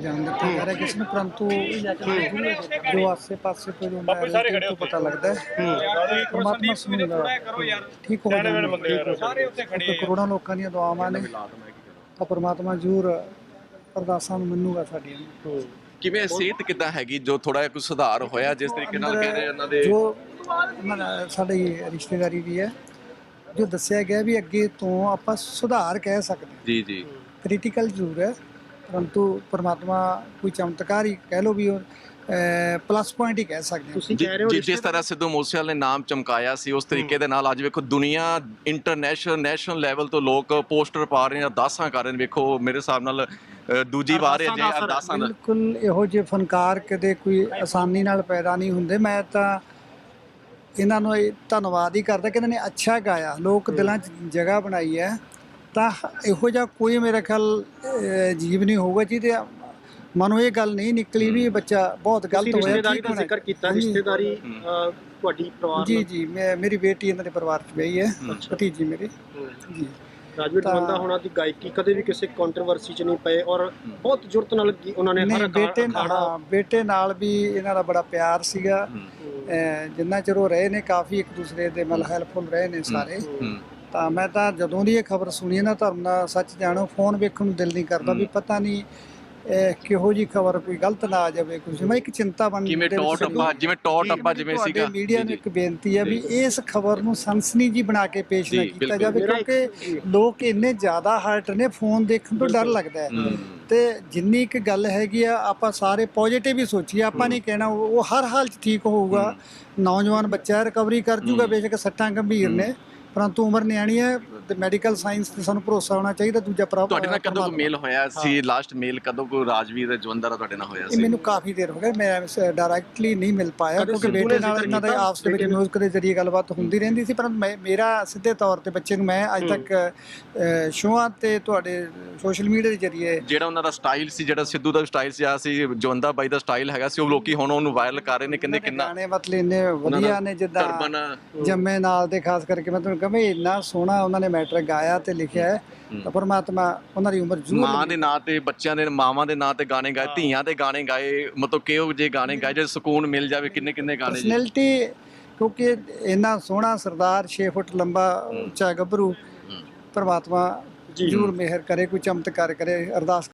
ਜਾਣ ਦਿੱਤਾ ਜਾ ਰਿਹਾ ਕਿਸੇ ਨੂੰ ਪਰੰਤੂ ਜੋ ਆਸੇ-ਪਾਸੇ ਕੋਈ ਹੁੰਦਾ ਹੈ ਤੋਂ ਪਤਾ ਲੱਗਦਾ ਹੈ। ਪਰਮਾਤਮਾ ਸੁਣਦਾ ਠੀਕ ਹੋ ਜਾਣਗੇ। ਸਾਰੇ ਉੱਤੇ ਖੜੇ ਕਰੋੜਾਂ ਲੋਕਾਂ ਦੀਆਂ ਦੁਆਵਾਂ ਨੇ। ਤਾਂ ਪਰਮਾਤਮਾ ਜ਼ਰੂਰ ਅਰਦਾਸਾਂ ਨੂੰ ਮੰਨੂਗਾ ਸਾਡੀਆਂ। ਕਿਵੇਂ ਸਿਹਤ ਕਿਦਾਂ ਹੈਗੀ? ਜੋ ਥੋੜਾ ਜਿਹਾ ਕੁਝ ਸੁਧਾਰ ਹੋਇਆ ਜਿਸ ਤਰੀਕੇ ਨਾਲ ਕਹਿ ਰਹੇ ਉਹਨਾਂ ਦੇ ਜੋ ਉਹਨਾਂ ਦਾ ਸਾਡੀ ਰਿਸ਼ਤੇਦਾਰੀ ਵੀ ਹੈ ਜੋ ਦੱਸਿਆ ਗਿਆ ਵੀ ਅੱਗੇ ਤੋਂ ਆਪਾਂ ਸੁਧਾਰ ਕਹਿ ਸਕਦੇ ਜੀ ਜੀ। ਕ੍ਰਿਟੀਕਲ ਜ਼ਰੂਰ ਹੈ। ਪਰੰਤੂ ਪਰਮਾਤਮਾ ਕੋਈ ਚਮਤਕਾਰ ਹੀ ਕਹਿ ਲੋ ਵੀ ਪਲੱਸ ਪੁਆਇੰਟ ਹੀ ਕਹਿ ਸਕਦੇ ਹਾਂ। ਤੁਸੀਂ ਕਹਿ ਰਹੇ ਹੋ ਜਿ- ਜਿਸ ਤਰ੍ਹਾਂ ਸਿੱਧੂ ਮੂਸੇਵਾਲੇ ਨੇ ਨਾਮ ਚਮਕਾਇਆ ਸੀ ਉਸ ਤਰੀਕੇ ਦੇ ਨਾਲ ਅੱਜ ਵੇਖੋ ਦੁਨੀਆ ਇੰਟਰਨੈਸ਼ਨਲ ਨੈਸ਼ਨਲ ਲੈਵਲ ਤੋਂ ਲੋਕ ਪੋਸਟਰ ਪਾ ਰਹੇ ਨੇ ਅਰਦਾਸਾਂ ਕਰ ਰਹੇ ਨੇ। ਵੇਖੋ ਮੇਰੇ ਹਿਸਾਬ ਨਾਲ ਦੂਜੀ ਵਾਰ ਇਹ ਜੇ ਅਰਦਾਸਾਂ ਦਾ। ਬਿਲਕੁਲ ਇਹੋ ਜਿਹੇ ਫਨਕਾਰ ਕਦੇ ਕੋਈ ਆਸਾਨੀ ਨਾਲ ਪੈਦਾ ਨਹੀਂ ਹੁੰਦੇ। ਮੈਂ ਤਾਂ ਇਹਨਾਂ ਨੂੰ ਧੰਨਵਾਦ ਹੀ ਕਰਦਾ ਕਿ ਇਹਨਾਂ ਨੇ ਅੱਛਾ ਗਾਇਆ। ਲੋਕ ਦਿਲਾਂ 'ਚ ਜਗ੍ਹਾ ਬਣਾਈ ਹੈ। ਤਾਂ ਇਹੋ ਜਿਹਾ ਕੋਈ ਮੇਰੇ ਖਿਆਲ ਜੀਵ ਨਹੀਂ ਹੋਊਗਾ ਜਿਹਦੇ ਮਨੋਂ ਇਹ ਗੱਲ ਨਹੀਂ ਨਿਕਲੀ ਵੀ ਬੱਚਾ ਬਹੁਤ ਗਲਤ ਹੋਇਆ ਰਿਸ਼ਤੇਦਾਰੀ ਦਾ ਜ਼ਿਕਰ ਕੀਤਾ। ਰਿਸ਼ਤੇਦਾਰੀ ਤੁਹਾਡੀ ਪਰਿਵਾਰ ਜੀ ਜੀ ਮੈਂ ਮੇਰੀ ਬੇਟੀ ਇਹਨਾਂ ਦੇ ਪਰਿਵਾਰ 'ਚ ਵਿਆਹੀ ਹੈ। ਭਤੀਜੀ ਮੇਰੀ। ਜੀ। ਰਾਜਵੀਰ ਦਵੰਦਾ ਹੋਣਾ ਦੀ ਗਾਇਕੀ ਕਦੇ ਵੀ ਕਿਸੇ ਕੰਟਰੋਵਰਸੀ 'ਚ ਨਹੀਂ ਪਏ ਔਰ ਬਹੁਤ ਜੁਰਤ ਨਾਲ ਉਹਨਾਂ ਨੇ ਹਰ ਬੇਟੇ ਨਾਲ ਬੇਟੇ ਨਾਲ ਵੀ ਇਹਨਾਂ ਦਾ ਬੜਾ ਪਿਆਰ ਸੀਗਾ। ਜਿੰਨਾ ਚਿਰ ਉਹ ਰਹੇ ਨੇ ਕਾਫੀ ਇੱਕ ਦੂਸਰੇ ਦੇ ਮਤਲਬ ਹੈਲਪਫੁਲ ਰਹੇ ਨੇ ਸਾਰੇ। ਤਾਂ ਮੈਂ ਤਾਂ ਜਦੋਂ ਦੀ ਇਹ ਖਬਰ ਸੁਣੀ ਨਾ ਧਰਮ ਦਾ ਸੱਚ ਜਾਣੋ ਫੋਨ ਵੇਖਣ ਨੂੰ ਦਿਲ ਨਹੀਂ ਕਰਦਾ ਵੀ ਪਤਾ ਨਹੀਂ ਇਹ ਕਿਹੋ ਜੀ ਖਬਰ ਕੋਈ ਗਲਤ ਨਾ ਆ ਜਾਵੇ ਕੁਝ ਮੈਂ ਇੱਕ ਚਿੰਤਾ ਬਣ 'ਚ ਟੌਰ। ਟੱਪਾ ਜਿਵੇਂ ਟੌਰ ਟੱਪਾ ਜਿਵੇਂ ਸੀਗਾ। ਮੀਡੀਆ ਨੂੰ ਇੱਕ ਬੇਨਤੀ ਹੈ ਵੀ ਇਸ ਖਬਰ ਨੂੰ ਸਨਸਨੀ ਜੀ ਬਣਾ ਕੇ ਪੇਸ਼ ਨਾ ਕੀਤਾ। ਜਾਵੇ ਕਿਉਂਕਿ ਲੋਕ ਇੰਨੇ ਜ਼ਿਆਦਾ ਹਰਟ ਨੇ ਫੋਨ ਦੇਖਣ ਤੋਂ ਡਰ ਲੱਗਦਾ ਹੈ। ਤੇ ਜਿੰਨੀ ਇੱਕ ਗੱਲ ਹੈਗੀ ਆ ਆਪਾਂ ਸਾਰੇ ਪੋਜ਼ਿਟਿਵ ਹੀ ਸੋਚੀਏ। ਆਪਾਂ ਨਹੀਂ ਕਹਿਣਾ ਉਹ ਉਹ ਹਰ ਹਾਲ 'ਚ ਠੀਕ ਹੋਊਗਾ। ਨੌਜਵਾਨ ਬੱਚਾ ਰਿਕਵਰੀ ਕਰ ਜੂਗਾ ਬੇਸ਼ੱਕ ਸੱਟਾਂ ਗੰਭੀਰ ਨੇ। ਪਰੰਤੂ ਉਮਰ ਨਿਆਣੀ ਹੈ ਤੇ ਮੈਡੀਕਲ ਸਾਇੰਸ ਤੇ ਸਾਨੂੰ ਭਰੋਸਾ ਹੋਣਾ ਚਾਹੀਦਾ ਦੂਜਾ ਪ੍ਰਾਪ ਤੁਹਾਡੇ ਨਾਲ ਕਦੋਂ ਕੋਈ ਮੇਲ ਹੋਇਆ ਸੀ? ਲਾਸਟ ਮੇਲ ਕਦੋਂ ਕੋਈ ਰਾਜਵੀਰ ਜਵੰਦਰ ਦਾ ਤੁਹਾਡੇ ਨਾਲ ਹੋਇਆ ਇਹ ਸੀ? ਮੈਨੂੰ ਕਾਫੀ ਦੇਰ ਹੋ ਗਈ ਮੈਂ ਡਾਇਰੈਕਟਲੀ ਨਹੀਂ ਮਿਲ ਪਾਇਆ ਕਿਉਂਕਿ ਬੇਟੇ ਨਾਲ ਇਹਨਾਂ ਦਾ ਆਪਸ ਦੇ ਵਿੱਚ ਨਿਊਜ਼ ਦੇ ਜ਼ਰੀਏ ਗੱਲਬਾਤ ਹੁੰਦੀ ਰਹਿੰਦੀ ਸੀ ਪਰ ਮੇਰਾ ਸਿੱਧੇ ਤੌਰ ਤੇ ਬੱਚੇ ਨੂੰ ਮੈਂ ਅੱਜ ਤੱਕ ਸ਼ੋਆਂ ਤੇ ਤੁਹਾਡੇ ਸੋਸ਼ਲ ਮੀਡੀਆ ਦੇ ਜ਼ਰੀਏ ਜਿਹੜਾ ਉਹਨਾਂ ਦਾ ਸਟਾਈਲ ਸੀ ਜਿਹੜਾ ਸਿੱਧੂ ਦਾ ਸਟਾਈਲ ਸੀ ਆ ਸੀ ਜਵੰਦਾ ਬਾਈ ਦਾ ਸਟਾਈਲ ਹੈਗਾ ਸੀ ਉਹ ਲੋਕੀ ਹੁਣ ਉਹਨੂੰ ਵਾਇਰਲ ਕਰ ਰਹੇ ਨੇ ਕਹਿੰਦੇ ਦੇ ਕਿੰਨਾ ਗਾਣੇ ਮਤਲਬ ਇੰਨੇ ਵਧੀਆ ਨੇ ਜਿੱਦਾਂ ਜੰਮੇ ਨਾਲ ਦੇ ਖਾਸ ਕਰਕੇ ਮੈਂ ਤੁਹਾਨੂੰ ਕਹਾਂ ਵੀ ਇੰਨਾ ਸੋਹਣਾ ਉਹਨਾਂ ਨੇ ਮੈਟਰ ਗਾਇਆ ਤੇ ਲਿਖਿਆ ਹੈ। ਤਾਂ ਪਰਮਾਤਮਾ ਉਹਨਾਂ ਦੀ ਉਮਰ ਜ਼ਰੂਰ ਮਾਂ ਦੇ ਨਾਂ ਤੇ ਬੱਚਿਆਂ ਦੇ ਮਾਵਾਂ ਦੇ ਨਾਂ ਤੇ ਗਾਣੇ ਗਾਏ ਧੀਆਂ ਦੇ ਗਾਣੇ ਗਾਏ ਮਤਲਬ ਕਿਹੋ ਜੇ ਗਾਣੇ ਗਾਏ ਜੇ ਸਕੂਨ ਮਿਲ ਜਾਵੇ ਕਿੰਨੇ ਕਿੰਨੇ ਗਾਣੇ ਜੀ? ਪਰਸਨੈਲਿਟੀ ਕਿਉਂਕਿ ਇੰਨਾ ਸੋਹਣਾ ਸਰਦਾਰ 6 ਫੁੱਟ ਲੰਬਾ ਉੱਚਾ ਗੱਭਰੂ ਪਰਮਾਤਮਾ ਜੀ। ਜ਼ਰੂਰ ਮਿਹਰ ਕਰੇ ਕੋਈ ਚਮਤਕਾਰ ਕਰੇ ਅਰਦਾਸ